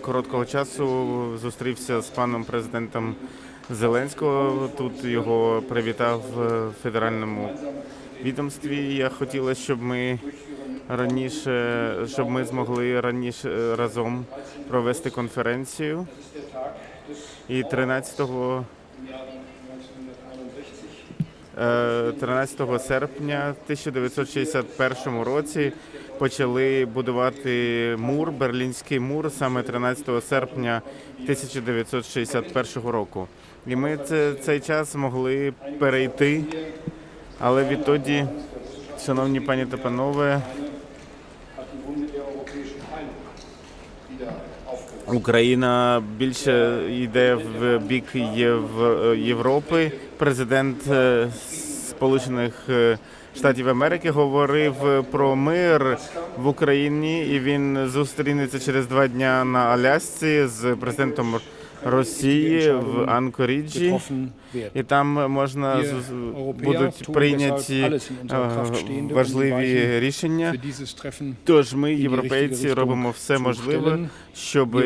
короткого часу зустрівся з паном президентом Зеленського. Тут його привітав в федеральному відомстві. Я хотіла, щоб ми раніше, щоб ми змогли раніше разом провести конференцію. І 13 Е, 13 серпня 1961 році почали будувати мур, Берлінський мур, саме 13 серпня 1961 року. І ми це, цей час змогли перейти, але відтоді, шановні пані та панове, Україна більше йде в бік Європи. Президент е, Сполучених е, Штатів Америки говорив про мир в Україні, і він зустрінеться через два дня на Алясці з президентом Росії в Анкоріджі. І там можна будуть прийняті е, важливі рішення. Тож ми, європейці, робимо все можливе, щоб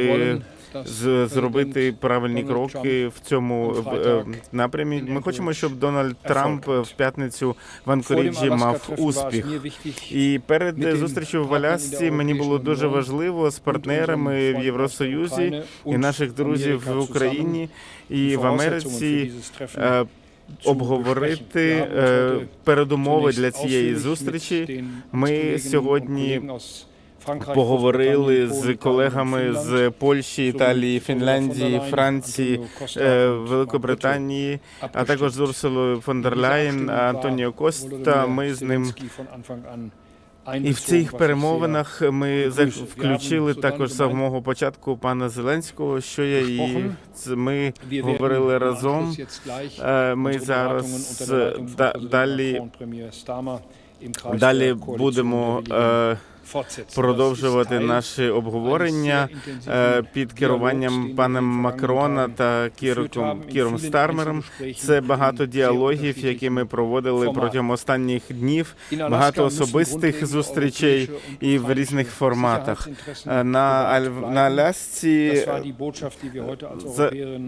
З- зробити правильні кроки в цьому е, напрямі. Ми хочемо, щоб Дональд Трамп в п'ятницю в Анкоріджі мав успіх. І перед зустрічю в Partnern in der Алясці мені було дуже важливо з партнерами в Євросоюзі і наших друзів в Україні і в Америці е, обговорити е, передумови для цієї зустрічі. Ми сьогодні Поговорили з колегами з Польщі, Італії, Фінляндії, Франції, е, Великобританії, а також з Урсулою фон дер Ляєн, Антоніо Коста. Ми з ним і в цих перемовинах ми включили також з самого початку пана Зеленського, що я і ми говорили разом. Е, Ми зараз е, да- далі далі будемо продовжувати наші обговорення е, під керуванням паном Макрона та Кірком Кіром Стармером. Це багато діалогів, які ми проводили протягом останніх днів, багато особистих зустрічей і в різних форматах. Е, На на Алясці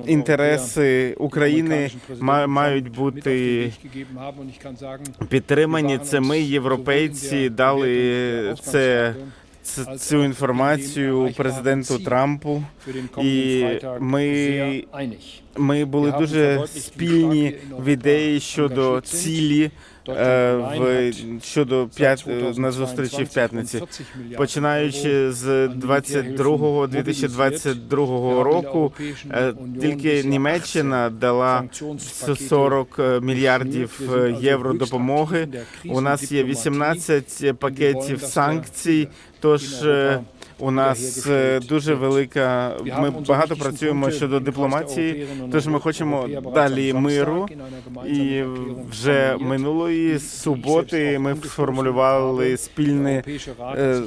інтереси України ма- мають бути підтримані. Це ми, європейці, дали це цю інформацію президенту Трампу. і ми- Ми були дуже спільні в ідеї щодо цілі в щодо п'ят на зустрічі в п'ятниці. Починаючи з 22 2022 року, е, тільки Німеччина дала 40 мільярдів е, євро допомоги. У нас є 18 пакетів санкцій. Тож е, у нас е, дуже велика. Ми багато працюємо щодо дипломатії. Тож ми хочемо далі миру. І вже минулої суботи ми сформулювали спільне е,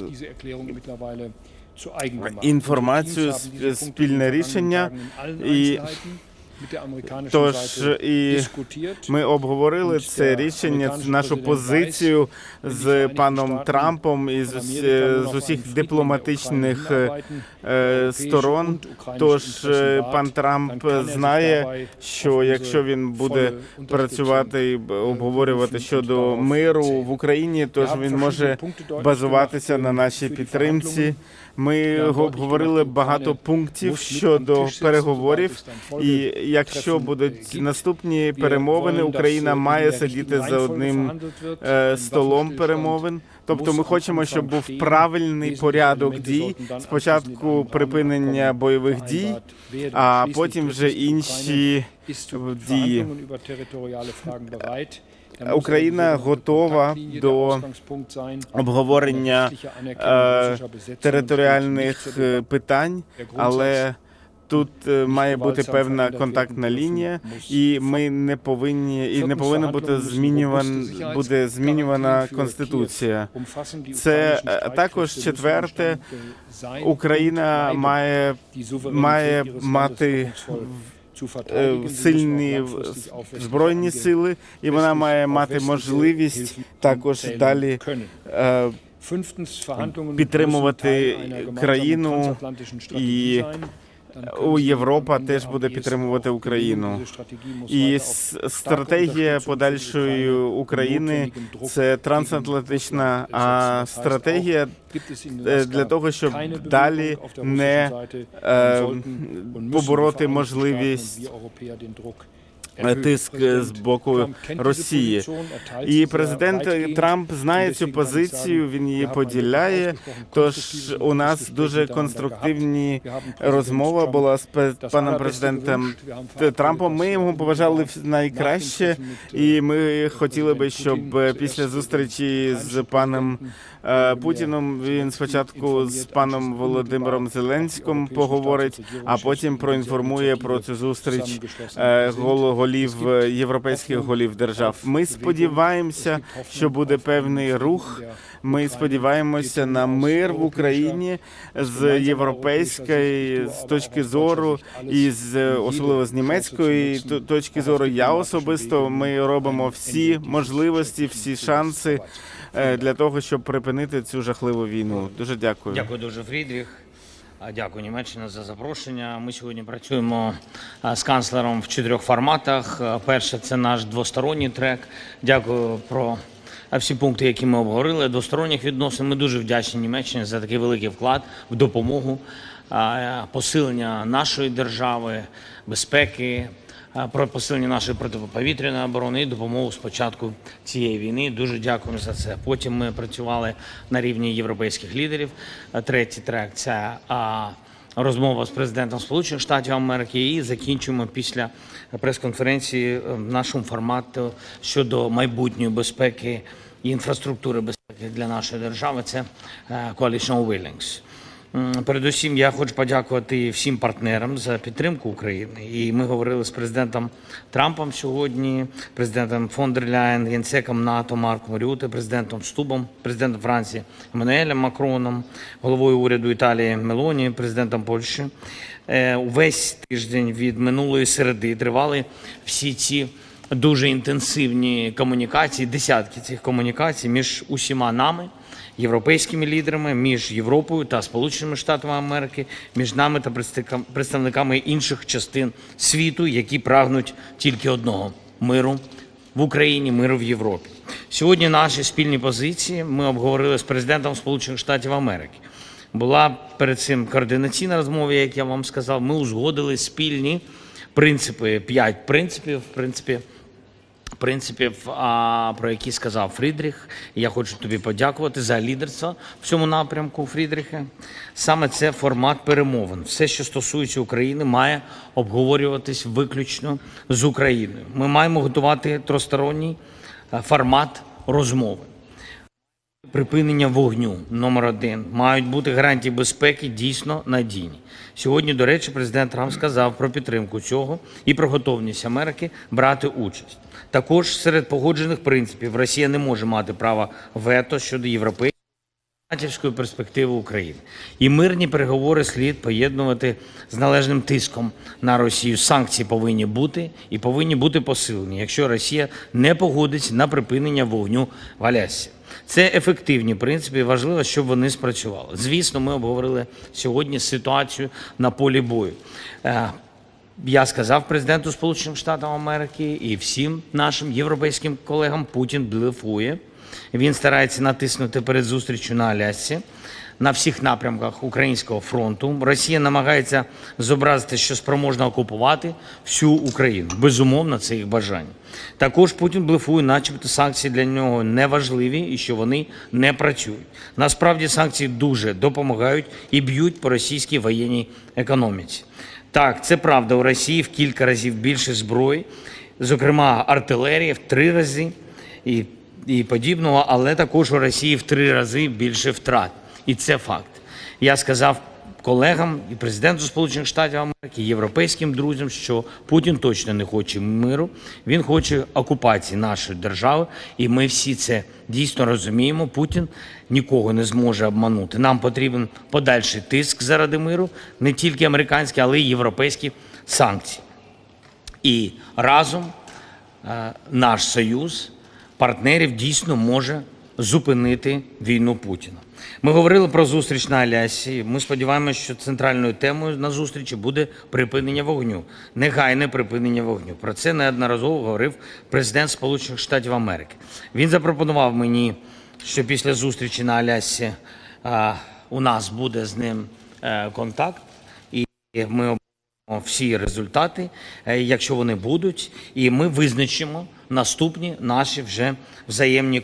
інформацію, сп- спільне рішення. І тож і ми обговорили це рішення, нашу позицію з паном Трампом і з, з усіх дипломатичних е, сторон. Тож е, пан Трамп знає, що якщо він буде працювати і обговорювати щодо миру в Україні, тож він може базуватися на нашій підтримці. Ми обговорили багато пунктів щодо переговорів, і якщо будуть наступні перемовини, Україна має сидіти за одним е, столом перемовин. Тобто, ми хочемо, щоб був правильний порядок дій. Спочатку припинення бойових дій, а потім вже інші дії. Україна готова до обговорення е, територіальних е, питань, але тут е, має бути певна контактна лінія, і ми не повинні і не повинна бути змінюван буде змінювана конституція. Це також четверте. Україна має має мати сильні збройні сили, і вона має мати можливість також далі е, підтримувати країну, і у Європа теж буде підтримувати Україну. І стратегія подальшої України це трансатлантична, стратегія е, для того, щоб далі не е, побороти можливість Е, тиск з боку Росії. І президент. Трамп знає цю позицію, він її поділяє. Тож у нас дуже конструктивні розмова була з паном президентом Трампом. Ми йому побажали найкраще, і ми хотіли би, щоб е, після зустрічі з паном е, Путіном він спочатку з паном Володимиром Зеленським поговорить, а потім проінформує про цю зустріч е, гол- голів е, європейських голів держав. Ми сподіваємося, що буде певний рух. Ми сподіваємося на мир в Україні з європейської з точки зору, і з особливо з німецької точки зору. Я особисто ми робимо всі можливості, всі шанси е, для того, щоб припинити цю жахливу війну. Дуже дякую. Дякую дуже, Фрідріх. Дякую, Німеччина, за запрошення. Ми сьогодні працюємо з канцлером в чотирьох форматах. Перше це наш двосторонній трек. Дякую про всі пункти, які ми обговорили. Двосторонніх відносин. Ми дуже вдячні Німеччині за такий великий вклад в допомогу посилення нашої держави, безпеки. Про посилення нашої протиповітряної оборони і допомогу з початку цієї війни. Дуже дякуємо за це. Потім ми працювали на рівні європейських лідерів. Третій трек це розмова з президентом Сполучених Штатів Америки. І закінчуємо після прес-конференції е, в нашому формату щодо майбутньої безпеки і інфраструктури безпеки для нашої держави. Це е, Coalition Willings. Передусім, я хочу подякувати всім партнерам за підтримку України. І ми говорили з президентом Трампом сьогодні, президентом фон дер генсеком НАТО Марком Рюте, президентом Стубом, президентом Франції Еммануелем Макроном, головою уряду Італії Мелоні, президентом Польщі. Е, Увесь тиждень від минулої середи тривали всі ці дуже інтенсивні комунікації, десятки цих комунікацій між усіма нами європейськими лідерами, між Європою та Сполученими Штатами Америки, між нами та представникам- представниками інших частин світу, які прагнуть тільки одного миру в Україні, миру в Європі. Сьогодні наші спільні позиції ми обговорили з президентом Сполучених Штатів Америки. Була перед цим координаційна розмова, як я вам сказав. Ми узгодили спільні принципи, п'ять принципів, в принципі, принципів, про які сказав Фрідріх. Я хочу тобі подякувати за лідерство в цьому напрямку, Фрідріхе. Саме це формат перемовин. Все, що стосується України, має обговорюватись виключно з Україною. Ми маємо готувати тросторонній е, формат розмови. Припинення вогню номер один мають бути гарантії безпеки дійсно надійні. Сьогодні, до речі, президент Трамп сказав про підтримку цього і про готовність Америки брати участь. Також серед погоджених принципів Росія не може мати права вето щодо європейської натівської перспективи України. І мирні переговори слід поєднувати з належним тиском на Росію. Санкції повинні бути і повинні бути посилені, якщо Росія не погодиться на припинення вогню в Алясі. Це ефективні принципи, і важливо, щоб вони спрацювали. Звісно, ми обговорили сьогодні ситуацію на полі бою. Е, я сказав президенту Сполучених Штатів Америки і всім нашим європейським колегам Путін блефує. Він старається натиснути перед зустрічю на Алясці на всіх напрямках українського фронту. Росія намагається зобразити, що спроможна окупувати всю Україну. Безумовно, це їх бажання. Також Путін блефує, начебто санкції для нього не важливі і що вони не працюють. Насправді санкції дуже допомагають і б'ють по російській воєнній економіці. Так, це правда. У Росії в кілька разів більше зброї, зокрема артилерії в три рази і, і подібного, але також у Росії в три рази більше втрат. І це факт. Я сказав колегам і президенту Сполучених Штатів Америки, європейським друзям, що Путін точно не хоче миру, він хоче окупації нашої держави, і ми всі це дійсно розуміємо. Путін нікого не зможе обманути. Нам потрібен подальший тиск заради миру, не тільки американські, але й європейські санкції. І разом е, наш союз партнерів дійсно може зупинити війну Путіна. Ми говорили про зустріч на Алясі. Ми сподіваємося, що центральною темою на зустрічі буде припинення вогню, негайне припинення вогню. Про це неодноразово говорив президент Сполучених Штатів Америки. Він запропонував мені, що після зустрічі на Алясі у нас буде з ним е, контакт, і ми обговоримо всі результати, е, якщо вони будуть, і ми визначимо наступні наші вже взаємні.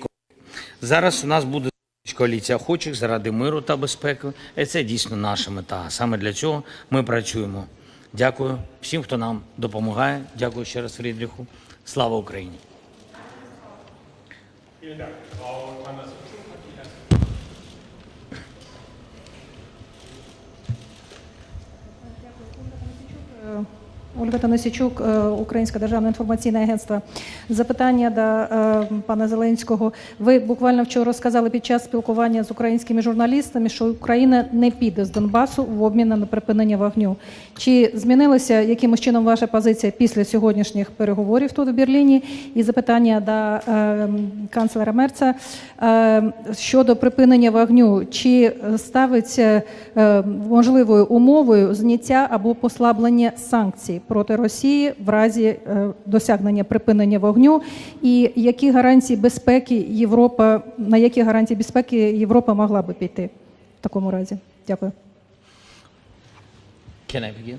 Зараз у нас буде коаліція охочих заради миру та безпеки. І це дійсно наша мета. Саме для цього ми працюємо. Дякую всім, хто нам допомагає. Дякую ще раз, Фрідріху. Слава Україні! So Ольга Танасічук, е, Українське державне інформаційне агентство. Запитання до е, пана Зеленського. Ви буквально вчора сказали під час спілкування з українськими журналістами, що Україна не піде з Донбасу в обмін на припинення вогню. Чи змінилася якимось чином ваша позиція після сьогоднішніх переговорів тут в Берліні? І запитання до е, канцлера Мерца щодо припинення вогню. Чи ставиться можливою умовою зняття або послаблення санкцій проти Росії в разі е, досягнення припинення вогню? І які гарантії безпеки Європа на які гарантії безпеки Європа могла би піти в такому разі? Дякую. Can I begin?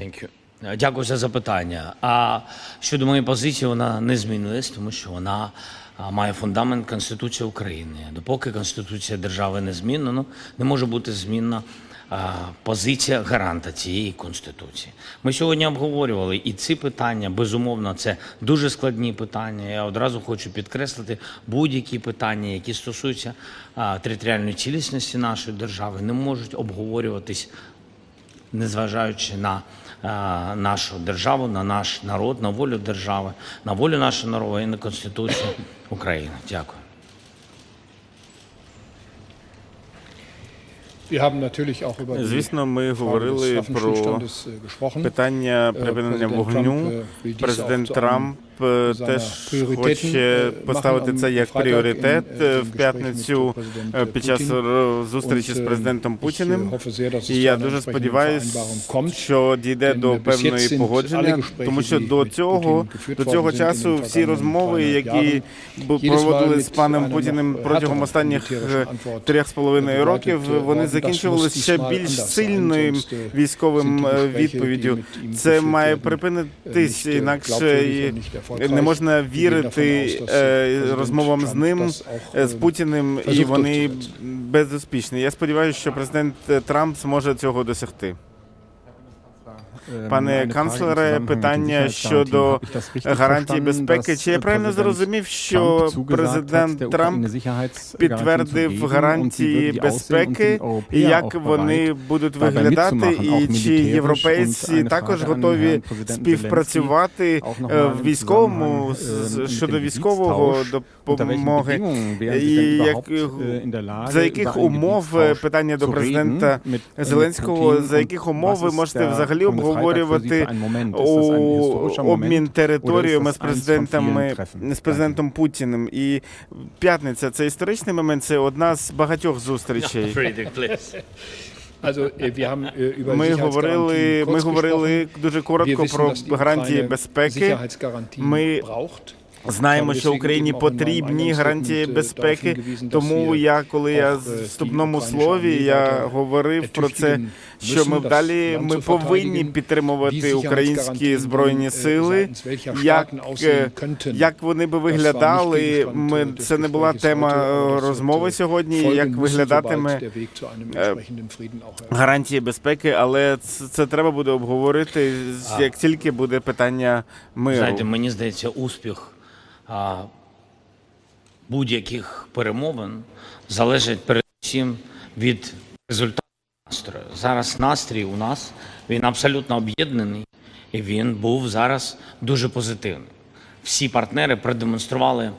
Thank you. Е, Дякую за запитання. А щодо моєї позиції, вона не змінилась, тому що вона має фундамент Конституції України. Допоки Конституція держави не змінена, не може бути змінна позиція гаранта цієї конституції. Ми сьогодні обговорювали і ці питання. Безумовно, це дуже складні питання. Я одразу хочу підкреслити будь-які питання, які стосуються територіальної цілісності нашої держави, не можуть обговорюватись незважаючи на нашу державу, на наш народ, на волю держави, на волю нашого народу і на Конституцію України. Дякую. Звісно, ми говорили про äh, питання Е, припинення вогню. Dies Президент Трамп теж хоче е, поставити це як пріоритет е, äh, в п'ятницю е, äh, під час зустрічі з äh, президентом äh, Путіним. І я дуже сподіваюся, що дійде до äh, певної погодження, тому що до цього, до цього часу всі розмови, які проводили з паном Путіним протягом останніх е, трьох з половиною років, вони закінчувалися ще більш сильною äh, військовим е, відповіддю. Це має припинитись, äh, інакше не можна вірити е, розмовам з ним, з Путіним, і вони безуспішні. Я сподіваюся, що президент е, Трамп зможе цього досягти. Пане канцлере, питання щодо гарантій безпеки. Чи я правильно зрозумів, що президент Трамп підтвердив гарантії безпеки, і як вони будуть виглядати, і чи європейці також готові співпрацювати е, в військовому щодо військового допомоги? І як, за яких умов е, питання до президента Зеленського, за яких умов ви можете взагалі обговорювати у обмін територіями з президентами з президентом Путіним? І п'ятниця це історичний момент, це одна з багатьох зустрічей. Äh, äh, Ми говорили, ми говорили дуже коротко про гарантії безпеки. Ми. Знаємо, що Україні потрібні гарантії äh, безпеки. Тому я, коли я в äh, вступному слові я говорив про це, що ми müssen, das далі Land ми повинні підтримувати українські збройні äh, сили. Як, е, як вони би виглядали, ми äh, це не була тема е, розмови äh, сьогодні. Як виглядатиме äh, гарантії безпеки, але це, це треба буде обговорити як тільки буде питання миру. Знаєте, мені здається, успіх будь-яких перемовин залежить передусім від результату настрою. Зараз настрій у нас він абсолютно об'єднаний, і він був зараз дуже позитивний. Всі партнери продемонстрували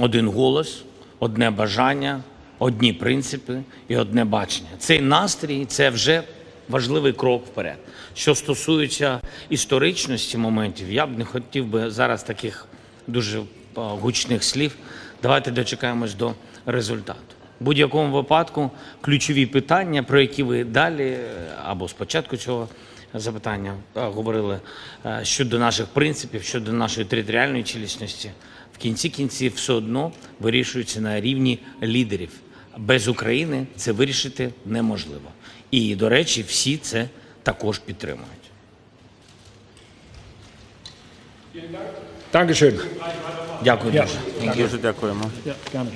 один голос, одне бажання, одні принципи і одне бачення. Цей настрій це вже важливий крок вперед. Що стосується історичності моментів, я б не хотів би зараз таких дуже гучних слів Давайте дочекаємось до результату. В будь-якому випадку ключові питання, про які ви далі е, або спочатку цього запитання говорили е, щодо наших принципів, щодо нашої територіальної цілісності, в кінці кінців все одно вирішуються на рівні лідерів. Без України це вирішити неможливо. І, до речі, всі це також підтримують. Dankeschön. Дякую Ja. дуже. Thank you. Дуже дякуємо. Ja, gerne.